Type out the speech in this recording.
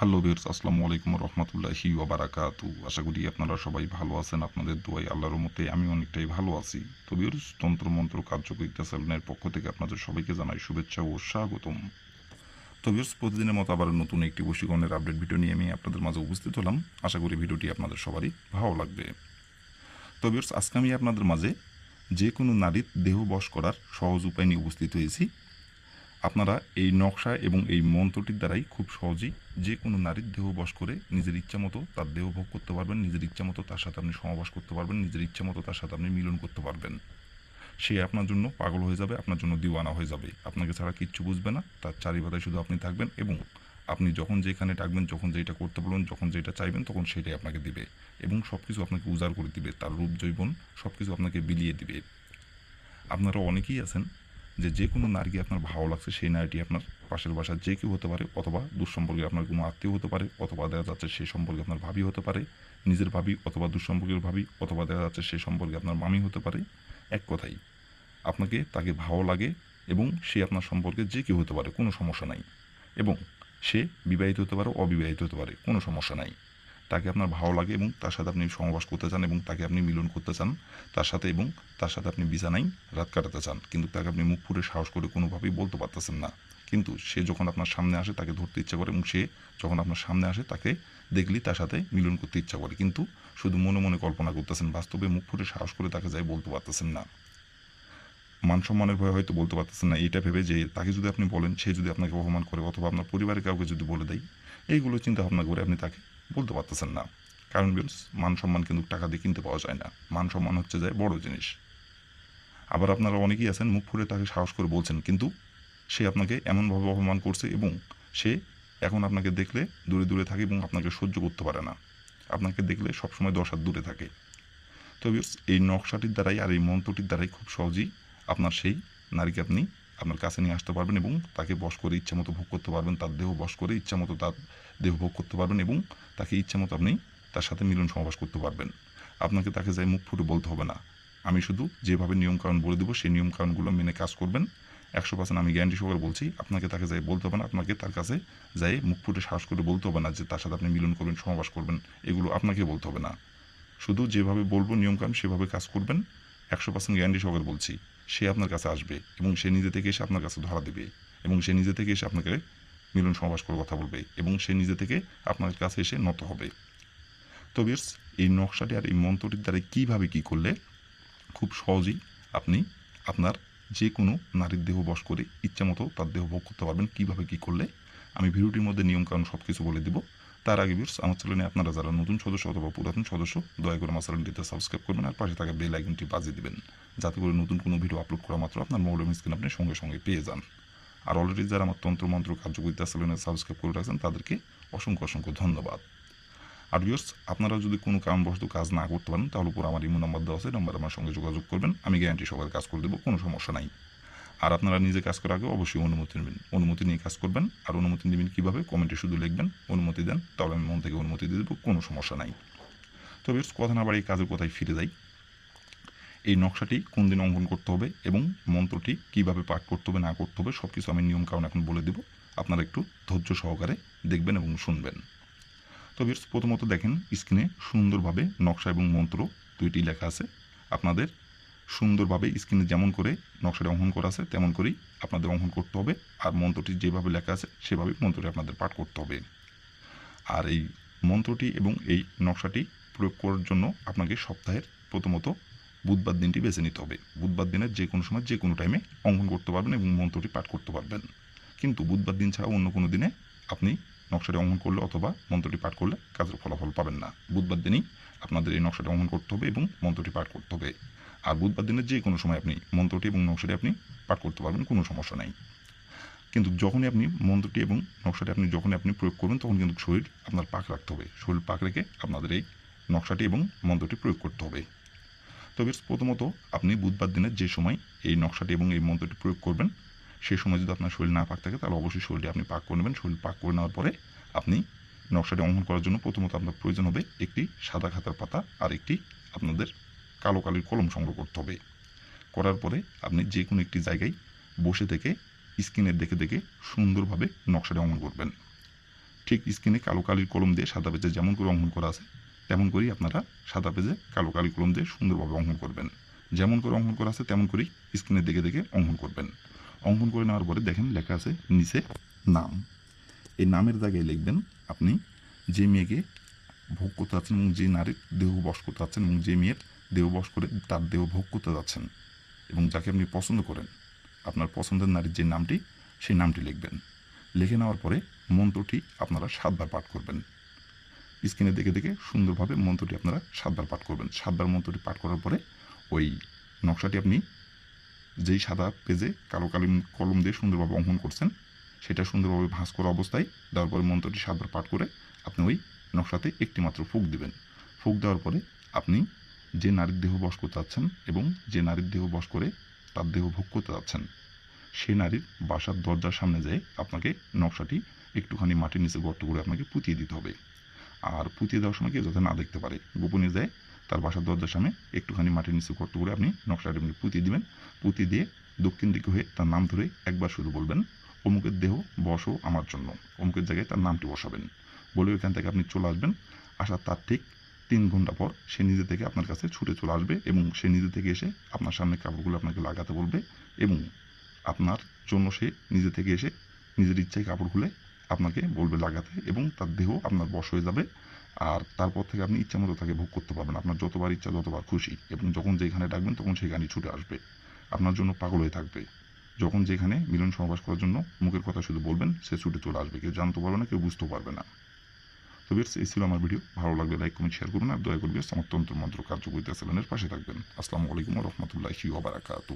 Hello বিয়ার্স আসসালামু আলাইকুম রহমতুল্লাহি ওবারাকাতু আশা করি আপনারা সবাই ভালো আছেন, আপনাদের দোয়াই আল্লাহর মতে আমি অনেকটাই ভালো আছি। তো বিয়ার্স তন্ত্রমন্ত্র কার্যকরিতা চ্যানেলের পক্ষ থেকে আপনাদের সবাইকে জানাই শুভেচ্ছা ও স্বাগতম। তো বিয়ার্স প্রতিদিনের মতো আবার নতুন একটি বশীকরণের আপডেট ভিডিও নিয়ে আমি আপনাদের মাঝে উপস্থিত হলাম। আশা করি ভিডিওটি আপনাদের সবারই ভালো লাগবে। তো বিয়ার্স আজকে আমি আপনাদের মাঝে যে কোনো নারীর দেহ বশ করার সহজ উপায় নিয়ে উপস্থিত হয়েছি। আপনারা এই নকশা এবং এই মন্ত্রটির দ্বারাই খুব সহজেই যে কোনো নারীর দেহ বশ করে নিজের ইচ্ছা মতো তার দেহ ভোগ করতে পারবেন, নিজের ইচ্ছা মতো তার সাথে আপনি সমাবাস করতে পারবেন, নিজের ইচ্ছা মতো তার সাথে আপনি মিলন করতে পারবেন। সে আপনার জন্য পাগল হয়ে যাবে, আপনার জন্য দিওয়ানা হয়ে যাবে। আপনাকে ছাড়া কিচ্ছু বুঝবে না, তার চারিপাতায় শুধু আপনি থাকবেন এবং আপনি যখন যেখানে ডাকবেন যখন যেটা করতে বলবেন, যখন যেটা চাইবেন, তখন সেটাই আপনাকে দিবে এবং সব কিছু আপনাকে উজাড় করে দিবে। তার রূপ জৈবন সব কিছু আপনাকে বিলিয়ে দিবে। আপনারা অনেকেই আছেন যে যে কোনো নারীকে আপনার ভালো লাগছে, সেই নারীটি আপনার পাশের বাসার যে কেউ হতে পারে, অথবা দুঃসম্পর্কে আপনার কোনো আত্মীয় হতে পারে, অথবা দেখা যাচ্ছে সেই সম্পর্কে আপনার ভাবি হতে পারে, নিজের ভাবি অথবা দুঃসম্পর্কের ভাবি, অথবা দেখা যাচ্ছে সেই সম্পর্কে আপনার মামি হতে পারে, এক কথাই। আপনাকে তাকে ভালো লাগে এবং সে আপনার সম্পর্কে যে কেউ হতে পারে, কোনো সমস্যা নাই। এবং সে বিবাহিত হতে পারে, অবিবাহিত হতে পারে, কোনো সমস্যা নাই। তাকে আপনার ভালো লাগে এবং তার সাথে আপনি সহবাস করতে চান এবং তাকে আপনি মিলন করতে চান, তার সাথে এবং তার সাথে আপনি বিছানায় রাত কাটাতে চান। কিন্তু তাকে আপনি মুখ ফুটে সাহস করে কোনোভাবেই বলতে পারতেছেন না। কিন্তু সে যখন আপনার সামনে আসে, তাকে ধরতে ইচ্ছা করে এবং সে যখন আপনার সামনে আসে, তাকে দেখলেই তার সাথে মিলন করতে ইচ্ছা করে। কিন্তু শুধু মনে মনে কল্পনা করতেছেন, বাস্তবে মুখ ফুটে সাহস করে তাকে যাই বলতে পারতেছেন না। মান সম্মানের ভয়ে হয়তো বলতে পারতেছেন না এটা ভেবে যে তাকে যদি আপনি বলেন, সে যদি আপনাকে অপমান করে অথবা আপনার পরিবারের কাউকে যদি বলে দেয়, এইগুলো চিন্তা ভাবনা করে আপনি তাকে বলতে পারতেছেন না। কারণ মান সম্মান কিন্তু টাকা দিয়ে কিনতে পাওয়া যায় না। মান সম্মান হচ্ছে যায় বড় জিনিস। আবার আপনারা অনেকেই আছেন মুখ ফুলে তাকে সাহস করে বলছেন কিন্তু সে আপনাকে এমনভাবে অপমান করছে এবং সে এখন আপনাকে দেখলে দূরে দূরে থাকে এবং আপনাকে সহ্য করতে পারে না। আপনাকে দেখলে সবসময় দশ হাত দূরে থাকে। তো viewers, এই নকশাটির দ্বারাই আর এই মন্ত্রটির দ্বারাই খুব সহজেই আপনার সেই নারীকে আপনি আপনার কাছে নিয়ে আসতে পারবেন এবং তাকে বশ করে ইচ্ছা মতো ভোগ করতে পারবেন, তার দেহ বশ করে ইচ্ছা মতো তার দেহ ভোগ করতে পারবেন এবং তাকে ইচ্ছা মতো আপনি তার সাথে মিলন সমাবাস করতে পারবেন। আপনাকে তাকে যাই মুখ ফুটে বলতে হবে না। আমি শুধু যেভাবে নিয়মকানুন বলে দেবো, সেই নিয়মকানুনগুলো মেনে কাজ করবেন। একশো পার্সেন্ট আমি গ্যারান্টি সহকারে বলছি, আপনাকে তাকে যাই বলতে হবে না, আপনাকে তার কাছে যাই মুখ ফুটে সাহস করে বলতে হবে না যে তার সাথে আপনি মিলন করবেন সমাবাস করবেন, এগুলো আপনাকে বলতে হবে না। শুধু যেভাবে বলব নিয়মকানুন, সেভাবে কাজ করবেন। একশো পার্সেন্ট গ্যারান্টি সহকারে বলছি। সে আপনার কাছে আসবে এবং সে নিজে থেকে এসে আপনার কাছে ধরা দেবে এবং সে নিজে থেকে এসে আপনাকে মিলন সমাবাস করে কথা বলবে এবং সে নিজে থেকে আপনার কাছে এসে নত হবে। তো বিয়ার্স এই নকশাটি আর এই মন্ত্রটির দ্বারা কীভাবে কী করলে খুব সহজেই আপনি আপনার যে কোনো নারীর দেহ বশ করে ইচ্ছা মতো তার দেহ ভোগ করতে পারবেন, কীভাবে কী করলে, আমি ভিডিওটির মধ্যে নিয়মকানুন সব কিছু বলে দেবো। তার আগে বিয়ার্স আমার চ্যানেলে আপনারা যারা নতুন সদস্য অথবা পুরাতন সদস্য, দয়া করে আমার চ্যানেলটিতে সাবস্ক্রাইব করবেন আর পাশে থাকা বেল আইকনটি বাজিয়ে দেবেন, যাতে করে নতুন কোনো ভিডিও আপলোড করা মাত্র আপনার মোবাইল স্ক্রিন আপনি সঙ্গে সঙ্গে পেয়ে যান। আর অলরেডি যারা আমার তন্ত্র মন্ত্র কার্যকরিতা চ্যানেলে সাবস্ক্রাইব করে রাখছেন, তাদেরকে অসংখ্য অসংখ্য ধন্যবাদ। আর ভিউর্স আপনারা যদি কোনো কারণবশত কাজ না করতে পারেন, তাহলে উপর আমার ইমো নাম্বার দেওয়া আছে নাম্বার আমার সঙ্গে যোগাযোগ করবেন, আমি গ্যারান্টি সবার কাজ করে দেবো, কোনো সমস্যা নাই। আর আপনারা নিজে কাজ করার আগে অবশ্যই অনুমতি নেবেন। অনুমতি নিয়ে কাজ করবেন আর অনুমতি নেবেন কীভাবে? কমেন্টে শুধু লিখবেন, অনুমতি দেন তাহলে আমি মন থেকে অনুমতি দিয়ে দেবো, কোনো সমস্যা নাই। তো ভিউর্স কথা না বাড়ি কাজের কথায় ফিরে যাই। এই নকশাটি কোন দিন অঙ্কন করতে হবে এবং মন্ত্রটি কীভাবে পাঠ করতে হবে, না করতে হবে সব কিছু আমি নিয়ম কারণ এখন বলে দেবো। আপনারা একটু ধৈর্য সহকারে দেখবেন এবং শুনবেন। তো প্রথমত দেখেন স্ক্রিনে সুন্দরভাবে নকশা এবং মন্ত্র দুইটি লেখা আছে। আপনাদের সুন্দরভাবে স্ক্রিনে যেমন করে নকশাটা অঙ্কন করা আছে, তেমন করেই আপনাদের অঙ্কন করতে হবে। আর মন্ত্রটি যেভাবে লেখা আছে সেভাবেই মন্ত্রটি আপনাদের পাঠ করতে হবে। আর এই মন্ত্রটি এবং এই নকশাটি প্রয়োগ করার জন্য আপনাকে সপ্তাহের প্রথমত বুধবার দিনটি বেছে নিতে হবে। বুধবার দিনের যে কোনো সময় যে কোনো টাইমে অঙ্কন করতে পারবেন এবং মন্ত্রটি পাঠ করতে পারবেন। কিন্তু বুধবার দিন ছাড়া অন্য কোনো দিনে আপনি নকশাটি অঙ্কন করলে অথবা মন্ত্রটি পাঠ করলে কাজের ফলাফল পাবেন না। বুধবার দিনই আপনাদের এই নকশাটি অঙ্কন করতে হবে এবং মন্ত্রটি পাঠ করতে হবে। আর বুধবার দিনের যে কোনো সময় আপনি মন্ত্রটি এবং নকশাটি আপনি পাঠ করতে পারবেন, কোনো সমস্যা নাই। কিন্তু যখনই আপনি মন্ত্রটি এবং নকশাটি আপনি যখনই আপনি প্রয়োগ করবেন, তখন কিন্তু শরীর আপনার পাক রাখতে হবে। শরীর পাক রেখে আপনাদের এই নকশাটি এবং মন্ত্রটি প্রয়োগ করতে হবে। তবে প্রথমত আপনি বুধবার দিনের যে সময় এই নকশাটি এবং এই মন্ত্রটি প্রয়োগ করবেন সেই সময় যদি আপনার শরীর না পাক থাকে, তাহলে অবশ্যই শরীরটি আপনি পাক করে নেবেন। শরীর পাক করে নেওয়ার পরে আপনি নকশাটি অঙ্কন করার জন্য প্রথমত আপনার প্রয়োজন হবে একটি সাদা খাতার পাতা আর একটি আপনাদের কালো কালির কলম সংগ্রহ করতে হবে। করার পরে আপনি যে কোনো একটি জায়গায় বসে থেকে স্ক্রিনের দেখে দেখে সুন্দরভাবে নকশাটি অঙ্কন করবেন। ঠিক স্ক্রিনে কালো কালির কলম দিয়ে সাদা পেজে যেমন করে অঙ্কন করা আছে, তেমন করেই আপনারা সাদা পেজে কালো কালি কলম দিয়ে সুন্দরভাবে অঙ্কন করবেন। যেমন করে অঙ্কন করা আছে, তেমন করেই স্ক্রিনে দেখে দেখে অঙ্কন করবেন। অঙ্কন করে নেওয়ার পরে দেখেন লেখা আছে নিচে নাম। এই নামের জায়গায় লিখবেন আপনি যে মেয়েকে ভোগ করতে যাচ্ছেন এবং যে নারীর দেহ বশ করতে যাচ্ছেন এবং যে মেয়ের দেহ বশ করে তার দেহ ভোগ করতে যাচ্ছেন এবং যাকে আপনি পছন্দ করেন, আপনার পছন্দের নারীর যে নামটি, সেই নামটি লিখবেন। লিখে নেওয়ার পরে মন্ত্রটি আপনারা সাতবার পাঠ করবেন। স্ক্রিনে দেখে দেখে সুন্দরভাবে মন্ত্রটি আপনারা সাতবার পাঠ করবেন। সাতবার মন্ত্রটি পাঠ করার পরে ওই নকশাটি আপনি যেই সাদা পেজে কালো কালিম কলম দিয়ে সুন্দরভাবে অঙ্কন করছেন, সেটা সুন্দরভাবে ভাঁজ করা অবস্থায় দেওয়ার পরে মন্ত্রটি সাতবার পাঠ করে আপনি ওই নকশাতে একটি মাত্র ফুক দিবেন। ফুক দেওয়ার পরে আপনি যে নারীর দেহ বশ করতে যাচ্ছেন এবং যে নারীর দেহ বশ করে তার দেহ ভোগ করতে যাচ্ছেন, সেই নারীর বাসার দরজার সামনে যেয়ে আপনাকে নকশাটি একটুখানি মাটির নিচে গর্ত করে আপনাকে পুঁতিয়ে দিতে হবে। আর পুঁতিয়ে দেওয়ার সময় কেউ যাতে না দেখতে পারে, গোপনে যায় তার বাসার দরজার সামনে একটুখানি মাটির নিচে গর্ত করে আপনি নকশাটি আপনি পুঁতিয়ে দিবেন। পুঁতিয়ে দিয়ে দক্ষিণ দিকে হয়ে তার নাম ধরে একবার শুধু বলবেন, অমুকের দেহ বসো আমার জন্য। অমুকের জায়গায় তার নামটি বসাবেন। বলে ওইখান থেকে আপনি চলে আসবেন। আসার তার ঠিক তিন ঘণ্টা পর সে নিজে থেকে আপনার কাছে ছুটে চলে আসবে এবং সে নিজে থেকে এসে আপনার সামনে কাপড়গুলো আপনাকে লাগাতে বলবে এবং আপনার জন্য সে নিজে থেকে এসে নিজের ইচ্ছায় কাপড় খুলে আপনাকে বলবে লাগাতে এবং তার দেহ আপনার বশ হয়ে যাবে। আর তারপর থেকে আপনি ইচ্ছা মতো তাকে ভোগ করতে পারবেন। আপনার যতবার ইচ্ছা যতবার খুশি এবং যখন যেখানে ডাকবেন তখন সেখানেই ছুটে আসবে। আপনার জন্য পাগল হয়ে থাকবে। যখন যেখানে মিলন সমাবেশ করার জন্য মুখের কথা শুধু বলবেন, সে ছুটে চলে আসবে। কেউ জানতে পারবে না, কেউ বুঝতেও পারবে না। তো বিয়ার্স এই ছিল আমার ভিডিও। ভালো লাগলে লাইক, কমেন্ট, শেয়ার করুন আর দয়া করবে আমার তন্ত্র মন্ত্র কার্যকরিতা সেলেনের পাশে থাকবেন। আসসালামু আলাইকুম রহমতুল্লাহি ওবারাকাতু